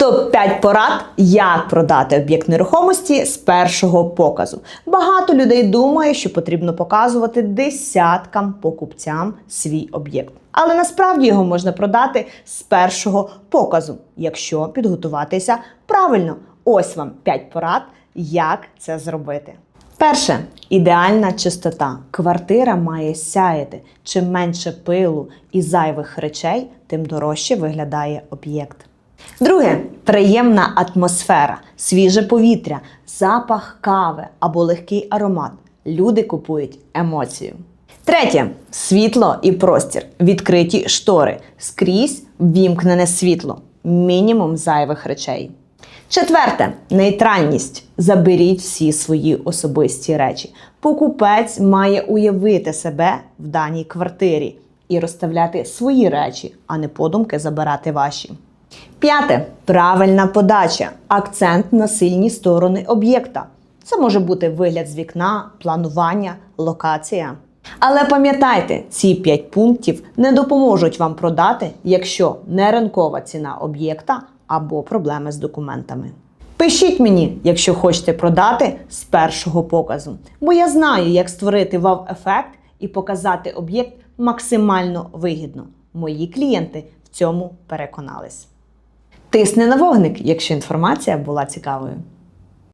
Топ-5 порад, як продати об'єкт нерухомості з першого показу. Багато людей думає, що потрібно показувати десяткам покупцям свій об'єкт. Але насправді його можна продати з першого показу, якщо підготуватися правильно. Ось вам 5 порад, як це зробити. Перше ідеальна чистота. Квартира має сяяти. Чим менше пилу і зайвих речей, тим дорожче виглядає об'єкт. Друге приємна атмосфера, свіже повітря, запах кави або легкий аромат. Люди купують емоцію. Третє світло і простір. Відкриті штори. Скрізь ввімкнене світло. Мінімум зайвих речей. Четверте нейтральність. Заберіть всі свої особисті речі. Покупець має уявити себе в даній квартирі і розставляти свої речі, а не подумки забирати ваші. П'яте правильна подача. Акцент на сильні сторони об'єкта. Це може бути вигляд з вікна, планування, локація. Але пам'ятайте, ці 5 пунктів не допоможуть вам продати, якщо не ринкова ціна об'єкта або проблеми з документами. Пишіть мені, якщо хочете продати з першого показу, бо я знаю, як створити вау-ефект і показати об'єкт максимально вигідно. Мої клієнти в цьому переконались. Тисни на вогник, якщо інформація була цікавою.